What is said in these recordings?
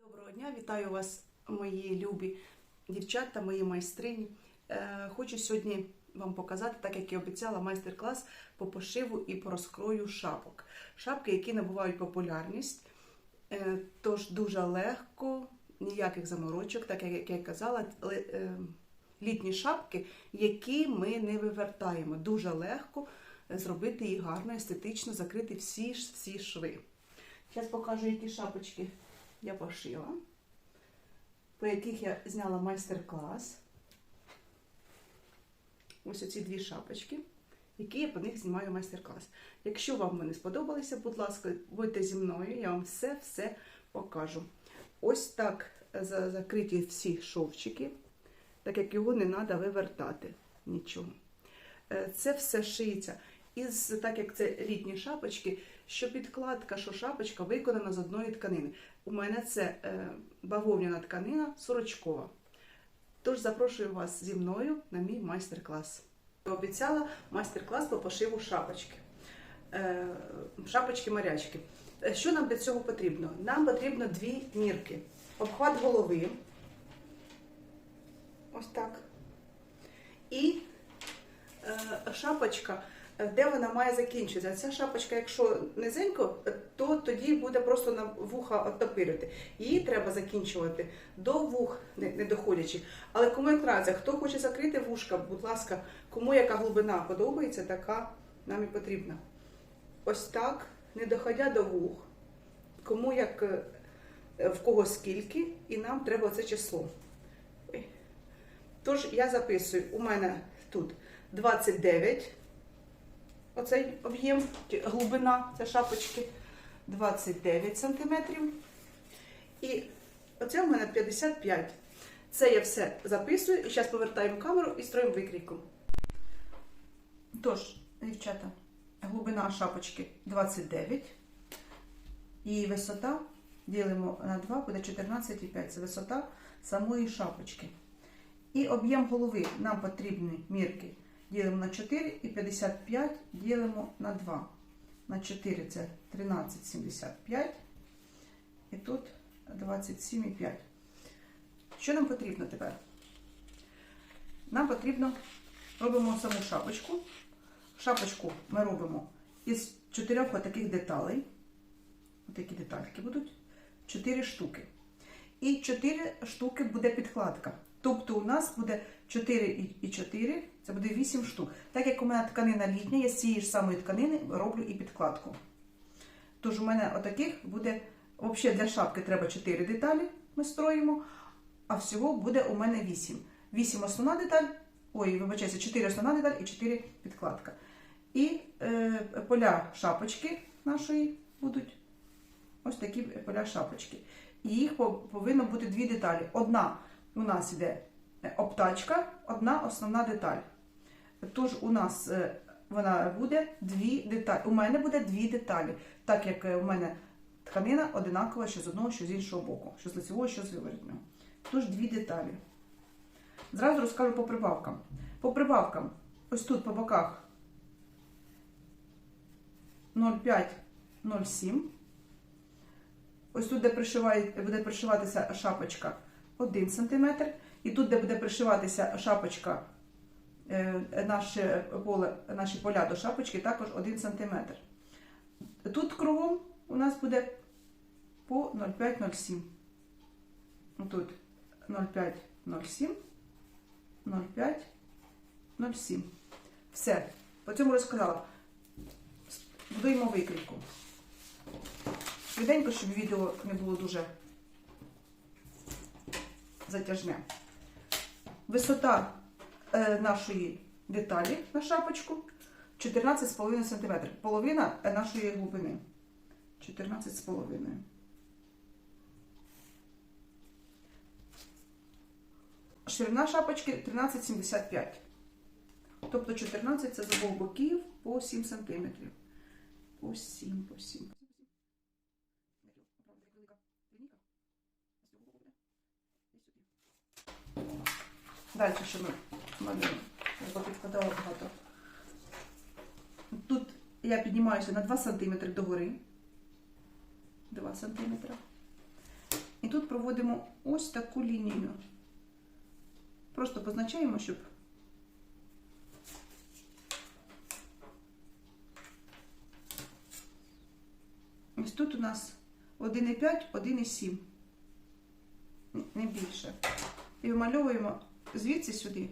Доброго дня, вітаю вас, мої любі дівчата, мої майстрині. Е, Хочу сьогодні вам показати, так як і обіцяла, майстер-клас по пошиву і по розкрою шапок. Шапки, які набувають популярність, Е, тож дуже легко, ніяких заморочок, так як я казала, е, літні шапки, які ми не вивертаємо. Дуже легко зробити їх гарно, естетично, закрити всі, всі шви. Зараз покажу, які шапочки я пошила, по яких я зняла майстер-клас. Ось оці дві шапочки, які я по них знімаю майстер-клас. Якщо вам вони сподобалися, будь ласка, будьте зі мною, я вам все-все покажу. Ось так закриті всі шовчики, так як його не треба вивертати нічого. Е, Це все шиється. Із, так як це літні шапочки, що підкладка, що шапочка виконана з одної тканини. У мене це е, бавовняна тканина сорочкова. Тож запрошую вас зі мною на мій майстер-клас. Обіцяла майстер-клас по пошиву шапочки. Е, Шапочки-морячки. Е, Що нам для цього потрібно? Нам потрібно дві мірки. Обхват голови. Ось так. І е, шапочка, де вона має закінчитися. Ця шапочка, якщо низенько, то тоді буде просто на вуха оттопирити. Її треба закінчувати до вух, не, не доходячи. Але кому як разі, хто хоче закрити вушка, будь ласка, кому яка глибина подобається, така нам і потрібна. Ось так, не доходя до вух. Кому як е, в кого скільки, і нам треба це число. Тож я записую, у мене тут 29, оцей об'єм, глибина це шапочки 29 сантиметрів. І оце у мене 55. Це я все записую і зараз повертаємо камеру і строїмо викрійку. Тож, дівчата, глибина шапочки 29. І висота ділимо на 2, буде 14,5. Це висота самої шапочки. І об'єм голови нам потрібні мірки. Ділимо на 4 і 55 ділимо на 2. На 4 це 13,75. І тут 27,5. Що нам потрібно тепер? Нам потрібно робимо саму шапочку. Шапочку ми робимо із чотирьох таких деталей. Отакі детальки будуть. 4 штуки. І 4 штуки буде підкладка. Тобто у нас буде 4 і- і 4, це буде 8 штук. Так як у мене тканина літня, я з цієї ж самої тканини роблю і підкладку. Тож у мене отаких буде, взагалі для шапки треба 4 деталі, ми строїмо, а всього буде у мене 8. 8 основна деталь, ой, вибачайте, 4 основна деталь і 4 підкладка. І е, поля шапочки нашої будуть ось такі поля шапочки. І їх повинно бути дві деталі. Одна у нас іде е, обтачка, одна основна деталь. Тож у нас е, вона буде дві деталі. У мене буде дві деталі, так як е, у мене тканина одинакова, що з одного, що з іншого боку, що з лицевого, що з виворотнього. Тож дві деталі. Зразу розкажу по прибавкам. По прибавкам, ось тут по боках 0,5-0,7. Ось тут, де буде пришиватися шапочка 1 см. І тут, де буде пришиватися шапочка, е, наше поле, наші поля до шапочки, також 1 см. Тут кругом у нас буде по 0,5-0,7. Тут 0,5-0,7, 0,5-0,7. Все. По цьому розказала. Будуємо викрійку. Швиденько, щоб відео не було дуже затяжне. Висота е, нашої деталі на шапочку 14,5 см. Половина е, нашої глибини. 14,5. Ширина шапочки 13,75. Тобто 14 це з обох боків по 7 см. По 7, по 7. Далі що ми малюємо. Я попідкладала багато. Тут я піднімаюся на 2 см догори. 2 см. І тут проводимо ось таку лінію. Просто позначаємо, щоб ось тут у нас 1,5, 1,7. Не більше. І вимальовуємо звідси сюди.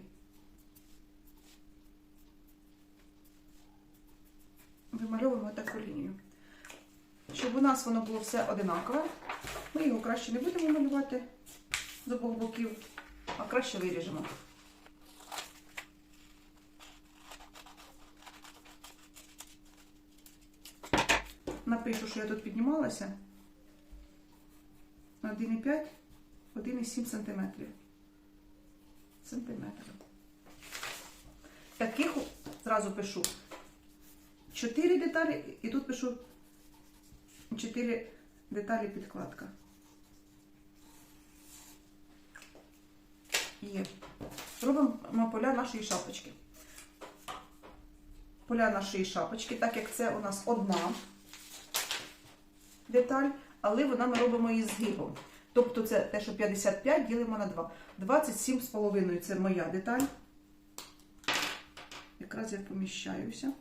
Вимальовуємо таку лінію. Щоб у нас воно було все одинакове, ми його краще не будемо малювати з обох боків, а краще виріжемо. Напишу, що я тут піднімалася на 1,5, 1,7 сантиметрів. Таких зразу пишу 4 деталі, і тут пишу 4 деталі підкладка. Є. Робимо поля нашої шапочки. Поля нашої шапочки, так як це у нас одна деталь, але вона ми робимо її згибом. Тобто це те, що 55 ділимо на 2. 27,5 це моя деталь. Якраз я поміщаюся.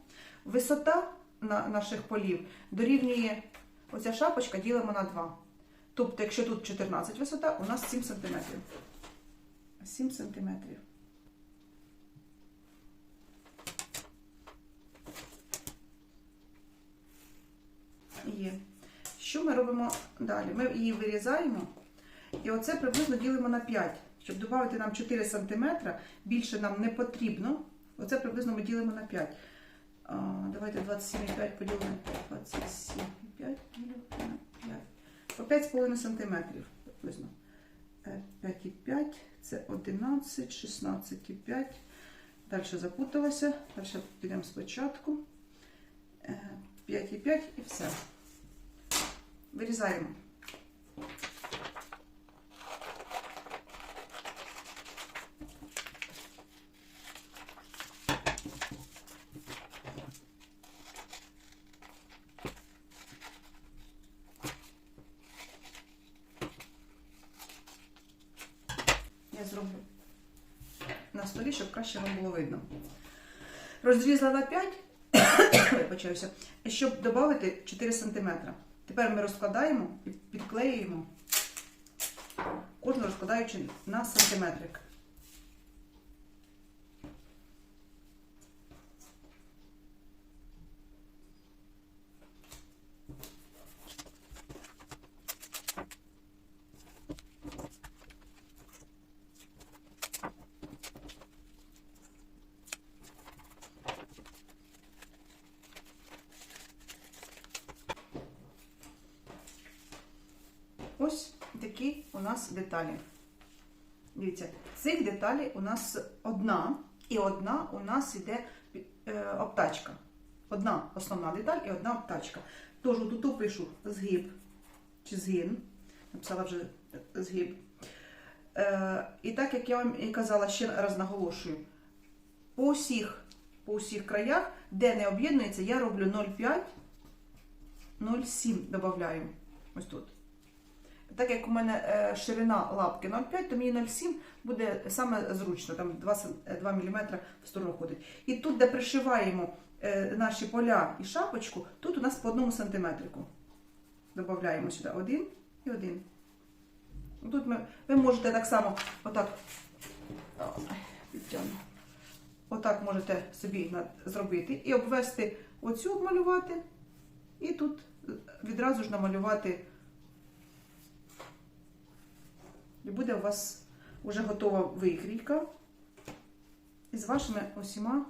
Висота на наших полів дорівнює оця шапочка ділимо на 2. Тобто, якщо тут 14 висота, у нас 7 см. 7 см. Є. Що ми робимо далі? Ми її вирізаємо. І оце приблизно ділимо на 5. Щоб додати нам 4 см, більше нам не потрібно. Оце приблизно ми ділимо на 5. А, давайте 27,5 поділимо на 27,5 ділимо на 5. По 5,5 см приблизно. Е, 5,5 це 11, 16,5. Далі запуталася. Далі підемо спочатку. Е, 5,5 і все. Вирізаємо. Я зроблю столі, щоб краще вам було видно. Розрізала на 5, вибачаюся, щоб додати 4 см. Тепер ми розкладаємо і підклеюємо, кожну розкладаючи на сантиметрик. Ось такі у нас деталі. Дивіться, цих деталей у нас одна, і одна у нас йде е, обтачка. Одна основна деталь і одна обтачка. Тож тут пишу згиб чи згин. Написала вже згиб. Е, і так як я вам і казала, ще раз наголошую, по усіх, по усіх краях, де не об'єднується, я роблю 0,5, 0,7 додаю. Ось тут. Так як у мене е, ширина лапки 0,5, то мені 0,7 буде саме зручно, там 2, 2 мм в сторону ходить. І тут, де пришиваємо е, наші поля і шапочку, тут у нас по 1 сантиметрику. Додаємо сюди один і один. Тут ми, ви можете так само, отак. Отак можете собі зробити і обвести оцю обмалювати, і тут відразу ж намалювати. І буде у вас вже готова викрійка із вашими усіма.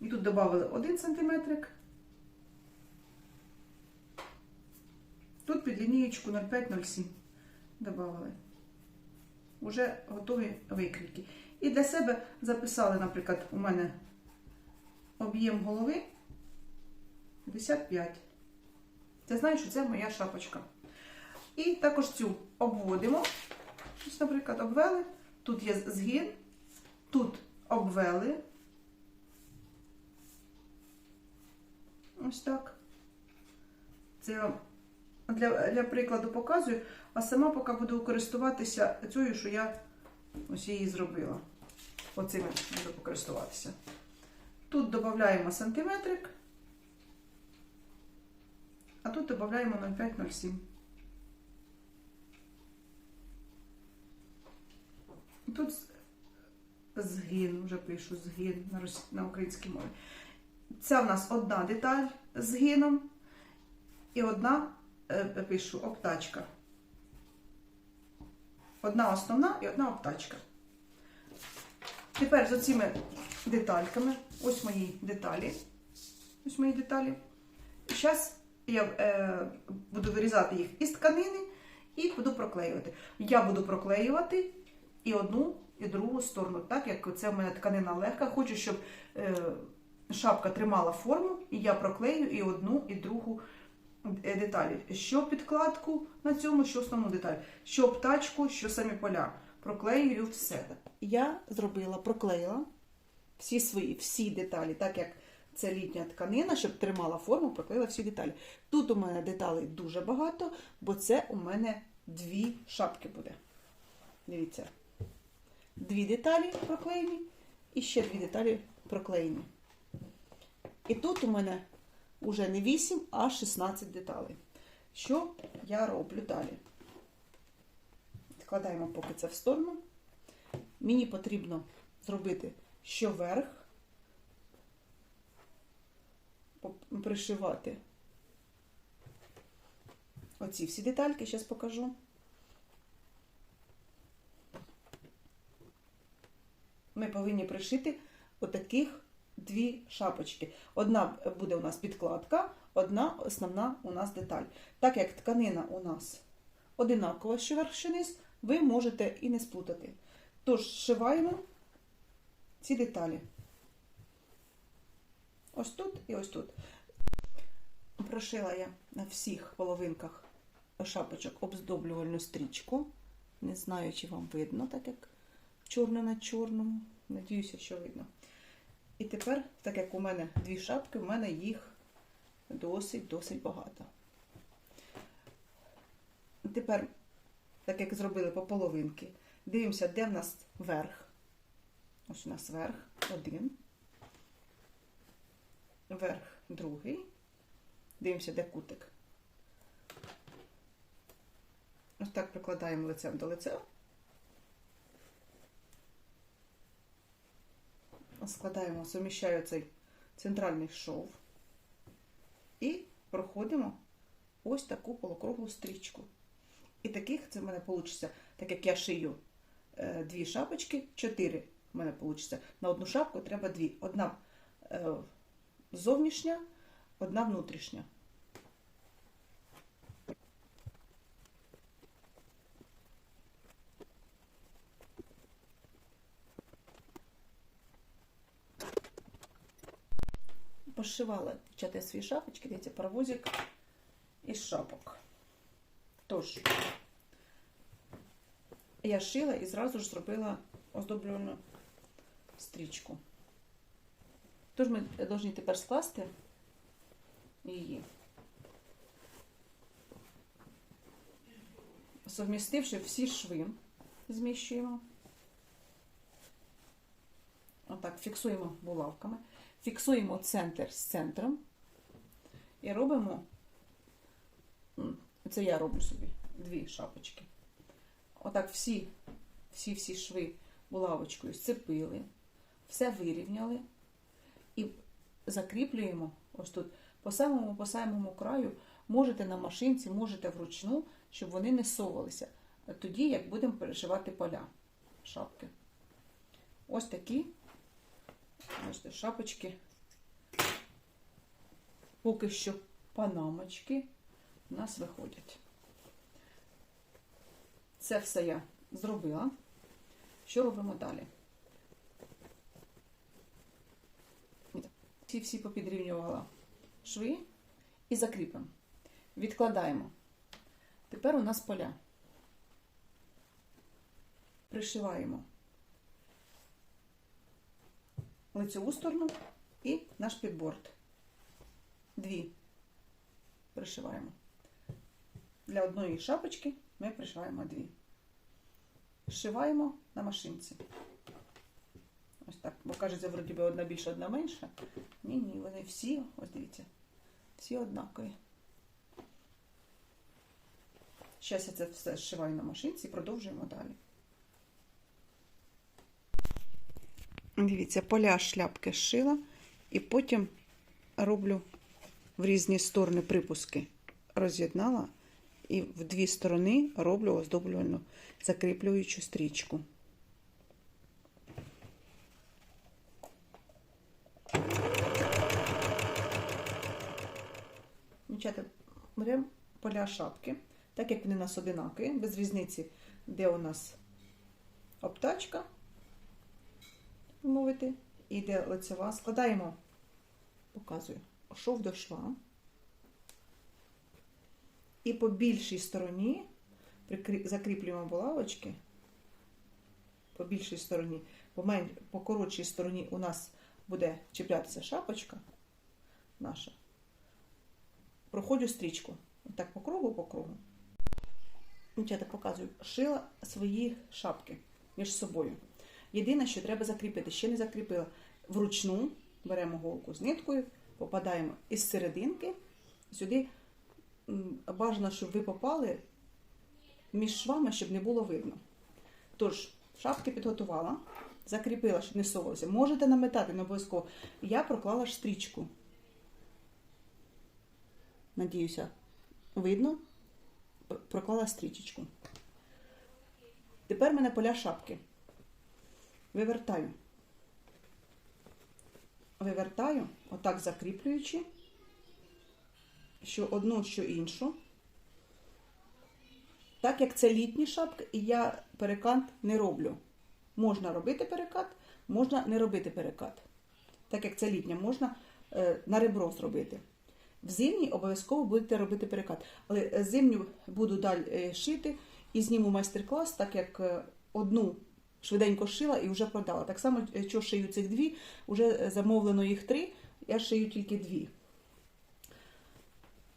І тут додали 1 см. Тут під лінієчку 0,5-0,7 додали. Уже готові викрійки. І для себе записали, наприклад, у мене об'єм голови 55. Це знаю, що це моя шапочка. І також цю обводимо. Ось, наприклад, обвели. Тут є згин, тут обвели. Ось так. Це для, для прикладу показую, а сама поки буду користуватися цією, що я ось її зробила. Оцим буду користуватися. Тут додаємо сантиметрик, а тут додаємо 0,5-0,7. Тут з- згин, вже пишу згин на, рос- на українській мові. Це в нас одна деталь з гином і одна, е, пишу, обтачка. Одна основна і одна обтачка. Тепер з оцими детальками, ось мої деталі. Ось мої деталі. Зараз я е, буду вирізати їх із тканини і буду проклеювати. Я буду проклеювати і одну, і другу сторону, так як це в мене тканина легка. Хочу, щоб е, шапка тримала форму, і я проклею і одну, і другу е, деталі. Що підкладку на цьому, що основну деталь, що обтачку, що самі поля. Проклеюю все. Я зробила, проклеїла всі свої, всі деталі, так як це літня тканина, щоб тримала форму, проклеїла всі деталі. Тут у мене деталей дуже багато, бо це у мене дві шапки буде. Дивіться. Дві деталі проклеєні і ще дві деталі проклеєні. І тут у мене вже не 8, а 16 деталей. Що я роблю далі? Відкладаємо поки це в сторону. Мені потрібно зробити що верх, пришивати оці всі детальки, зараз покажу. Ми повинні пришити отаких дві шапочки. Одна буде у нас підкладка, одна основна у нас деталь. Так як тканина у нас одинакова що верх, що ви можете і не сплутати. Тож зшиваємо ці деталі. Ось тут і ось тут. Прошила я на всіх половинках шапочок обздоблювальну стрічку. Не знаю, чи вам видно, так як чорне на чорному. Надіюся, що видно. І тепер, так як у мене дві шапки, у мене їх досить-досить багато. Тепер, так як зробили по половинки, дивимося, де в нас верх. Ось у нас верх один. Верх другий. Дивимося, де кутик. Ось так прикладаємо лицем до лиця. Складаємо, суміщаю цей центральний шов і проходимо ось таку полукруглу стрічку. І таких це в мене вийде, так як я шию е, дві шапочки, чотири в мене вийде. На одну шапку треба дві. Одна е, зовнішня, одна внутрішня. Пошивала дівчата свої шапочки, дивіться, паровозик із шапок. Тож, я шила і зразу ж зробила оздоблювальну стрічку. Тож ми повинні тепер скласти її, совмістивши всі шви, зміщуємо. Отак, фіксуємо булавками, фіксуємо центр з центром і робимо, це я роблю собі, дві шапочки. Отак всі, всі, всі шви булавочкою сцепили, все вирівняли і закріплюємо ось тут по самому по самому краю. Можете на машинці, можете вручну, щоб вони не совалися. Тоді, як будемо перешивати поля шапки. Ось такі бачите, шапочки. Поки що панамочки у нас виходять. Це все я зробила. Що робимо далі? Ці всі попідрівнювала шви і закріпимо. Відкладаємо. Тепер у нас поля. Пришиваємо лицеву сторону і наш підборд. дві пришиваємо. Для одної шапочки ми пришиваємо дві. Зшиваємо на машинці. Ось так. Бо кажеться, вроді би одна більша, одна менша. Ні, ні, вони всі, ось дивіться, всі однакові. Зараз я це все зшиваю на машинці і продовжуємо далі. Дивіться, поля шляпки зшила і потім роблю в різні сторони припуски. Роз'єднала і в дві сторони роблю оздоблювальну закріплюючу стрічку. Дівчата, беремо поля шапки, так як вони у нас одинакові, без різниці, де у нас обтачка, мовити, і де лицева. Складаємо, показую, шов до шва. І по більшій стороні закріплюємо булавочки. По більшій стороні, по, мен... по коротшій стороні у нас буде чіплятися шапочка наша. Проходжу стрічку. Так по кругу, по кругу. Дівчата показую, шила свої шапки між собою. Єдине, що треба закріпити, ще не закріпила. Вручну беремо голку з ниткою, попадаємо із серединки сюди. Бажано, щоб ви попали між швами, щоб не було видно. Тож, шапки підготувала, закріпила, щоб не совалося. Можете наметати, не обов'язково. Я проклала ж стрічку. Надіюся, видно. Проклала стрічечку. Тепер в мене поля шапки. Вивертаю. Вивертаю, отак закріплюючи, що одну, що іншу. Так як це літні шапки, я перекат не роблю. Можна робити перекат, можна не робити перекат. Так як це літня, можна е, на ребро зробити. В зимній обов'язково будете робити перекат. Але е, зимню буду далі е, шити і зніму майстер-клас, так як одну швиденько шила і вже продала. Так само, е, що шию цих дві, вже е, замовлено їх три, я шию тільки дві.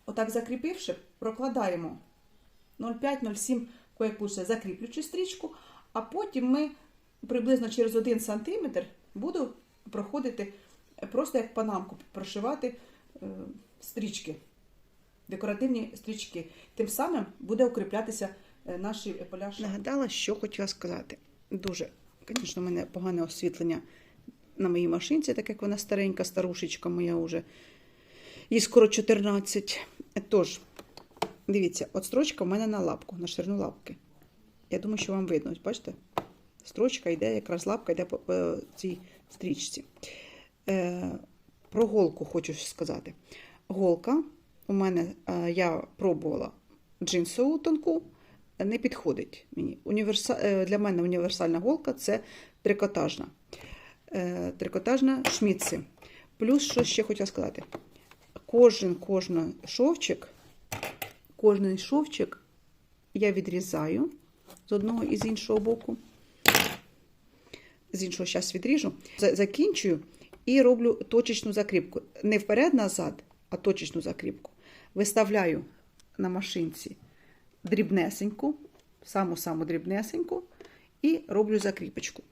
Отак закріпивши, прокладаємо 0,5-0,7 коякуса закріплюючи стрічку, а потім ми приблизно через 1 см буду проходити просто як панамку, прошивати е, стрічки, декоративні стрічки. Тим самим буде укріплятися наші поля. шапки. Нагадала, що хотіла сказати. Дуже, звісно, в мене погане освітлення на моїй машинці, так як вона старенька, старушечка моя вже. Їй скоро 14. Тож, дивіться, от строчка в мене на лапку, на ширину лапки. Я думаю, що вам видно. Бачите? Строчка йде, якраз лапка йде по, по цій стрічці. Е, про голку хочу сказати. Голка у мене е, я пробувала джинсову тонку, не підходить мені. Універса... е, Для мене універсальна голка це трикотажна. Е, трикотажна шмітці. Плюс, що ще хотіла сказати, кожен кожен шовчик, кожен шовчик я відрізаю з одного і з іншого боку. З іншого зараз відріжу, закінчую і роблю точечну закріпку. Не вперед-назад, а точечну закріпку. Виставляю на машинці дрібнесеньку, саму-саму дрібнесеньку, і роблю закріпочку.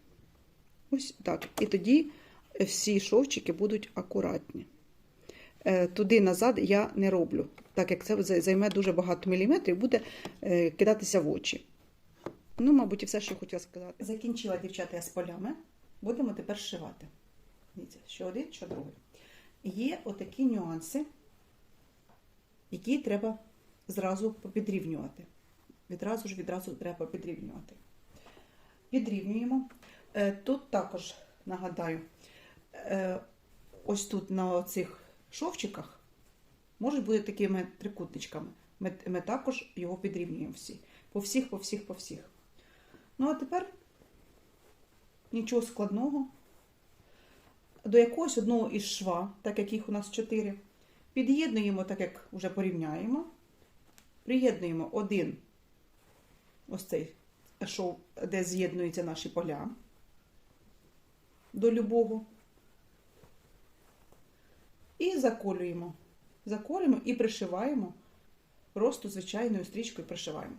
Ось так. І тоді всі шовчики будуть акуратні. Е, Туди-назад я не роблю, так як це займе дуже багато міліметрів, буде е, кидатися в очі. Ну, мабуть, і все, що хотіла сказати. Закінчила дівчата я з полями. Будемо тепер шивати. Дивіться, що один, що другий. Є отакі нюанси, які треба зразу попідрівнювати. Відразу ж відразу треба підрівнювати. Підрівнюємо. Е, Тут також нагадаю, е, ось тут на цих шовчиках можуть бути такими трикутничками. Ми, ми також його підрівнюємо всі. По всіх, по всіх, по всіх. Ну, а тепер нічого складного. До якогось одного із шва, так як їх у нас чотири, під'єднуємо, так як вже порівняємо. Приєднуємо один ось цей шов, де з'єднуються наші поля до любого. І заколюємо. заколюємо і пришиваємо просто звичайною стрічкою пришиваємо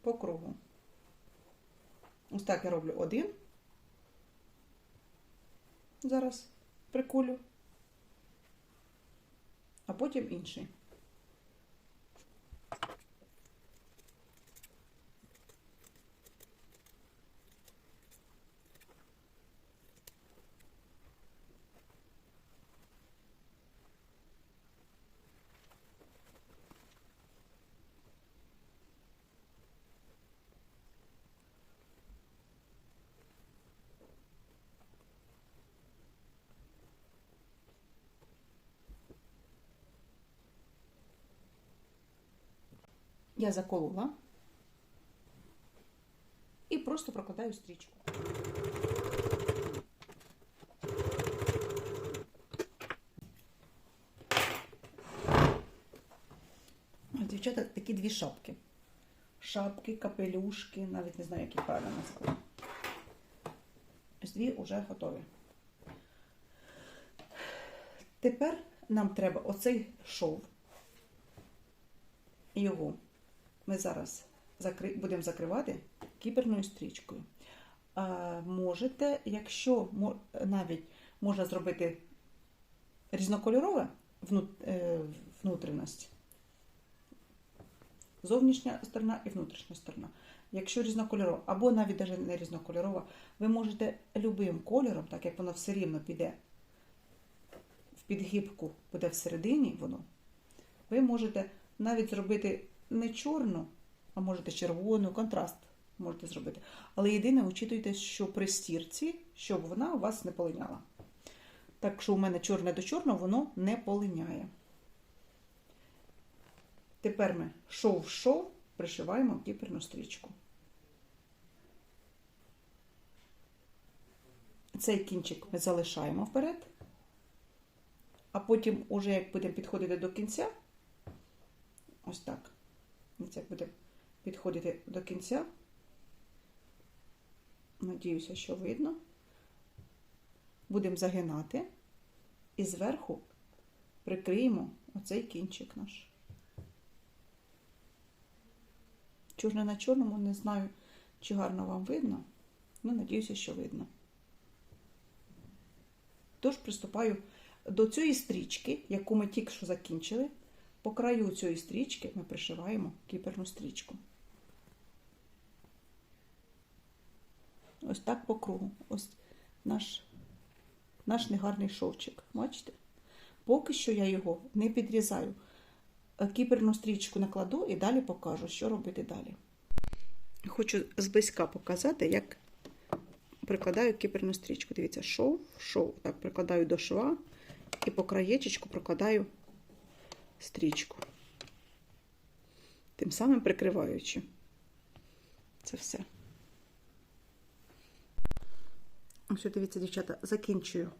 по кругу. Ось так я роблю один. Зараз приколю, а потім інший. Я заколола і просто прокладаю стрічку. Дівчата, такі дві шапки. Шапки, капелюшки, навіть не знаю, як їх правильно назвати. Ось дві вже готові. Тепер нам треба оцей шов. Його ми зараз будемо закривати кіберною стрічкою. Можете, якщо навіть можна зробити різнокольорове е, внутрішність, зовнішня сторона і внутрішня сторона. Якщо різнокольорова, або навіть даже не різнокольорова, ви можете любим кольором, так як воно все рівно піде в підгибку, буде всередині воно, ви можете навіть зробити не чорну, а можете червону, контраст можете зробити. Але єдине, учитуйте, що при стірці, щоб вона у вас не полиняла. Так що у мене чорне до чорного, воно не полиняє. Тепер ми шов-шов пришиваємо кіперну стрічку. Цей кінчик ми залишаємо вперед, а потім, уже як будемо підходити до кінця, ось так. Ось буде підходити до кінця. Надіюся, що видно. Будемо загинати і зверху прикриємо оцей кінчик наш. Чорне на чорному, не знаю, чи гарно вам видно, але надіюся, що видно. Тож приступаю до цієї стрічки, яку ми тільки що закінчили. По краю цієї стрічки ми пришиваємо кіперну стрічку. Ось так по кругу. Ось наш, наш негарний шовчик. Бачите? Поки що я його не підрізаю. Е, Кіперну стрічку накладу і далі покажу, що робити далі. Хочу зблизька показати, як прикладаю кіперну стрічку. Дивіться, шов, шов. Так, прикладаю до шва і по краєчечку прокладаю стрічку. Тим самим прикриваючи це все. Ось, дивіться, дівчата, закінчую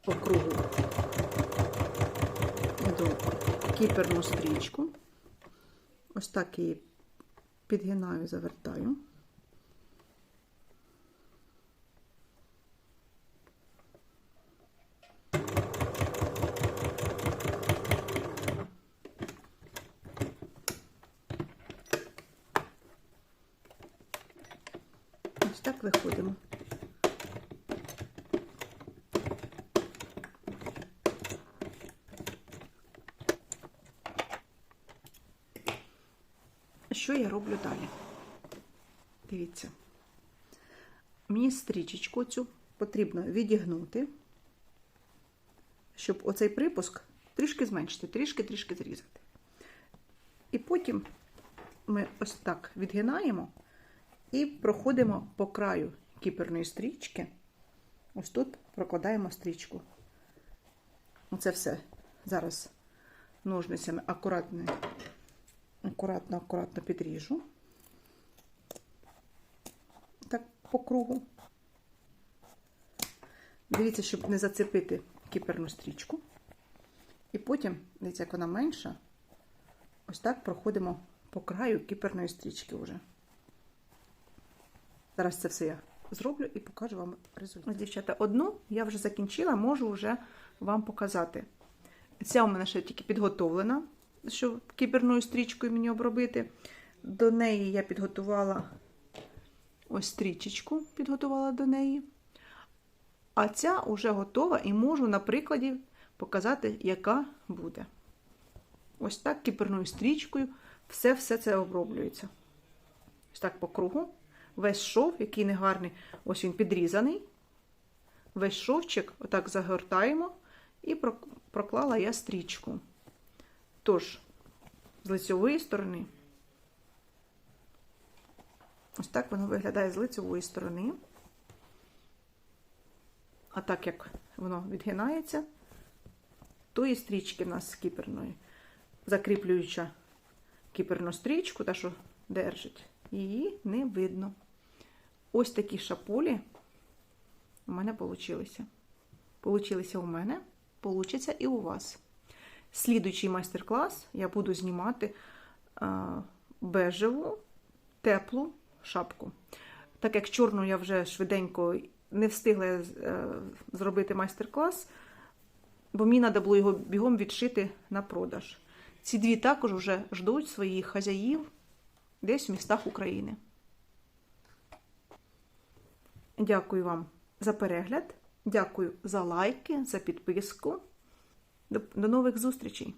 по кругу кіперну стрічку. Ось так її підгинаю, завертаю. Ось так виходимо. Що я роблю далі? Дивіться. Мені стрічечку цю потрібно відігнути, щоб оцей припуск трішки зменшити, трішки-трішки зрізати. І потім ми ось так відгинаємо і проходимо по краю кіперної стрічки. Ось тут прокладаємо стрічку. Оце все зараз ножницями акуратно, акуратно, акуратно підріжу. Так, по кругу. Дивіться, щоб не зацепити кіперну стрічку. І потім, дивіться, як вона менша, ось так проходимо по краю кіперної стрічки вже. Зараз це все я зроблю і покажу вам результат. Ось, дівчата, одну я вже закінчила, можу вже вам показати. Ця у мене ще тільки підготовлена, що кіберною стрічкою мені обробити. До неї я підготувала ось стрічечку, підготувала до неї. А ця вже готова і можу на прикладі показати, яка буде. Ось так кіперною стрічкою все-все це оброблюється. Ось так по кругу. Весь шов, який не гарний, ось він підрізаний. Весь шовчик отак загортаємо і проклала я стрічку. Тож, з лицьової сторони. Ось так воно виглядає з лицьової сторони. А так як воно відгинається, тої стрічки в нас з кіперної, закріплююча кіперну стрічку, та що держить, її не видно. Ось такі шапулі у мене получилися. Получилися у мене, получиться і у вас. Слідуючий майстер-клас я буду знімати бежеву теплу шапку. Так як чорну я вже швиденько не встигла е, зробити майстер-клас, бо мені треба було його бігом відшити на продаж. Ці дві також вже ждуть своїх хазяїв десь в містах України. Дякую вам за перегляд. Дякую за лайки, за підписку. До, нових зустрічей!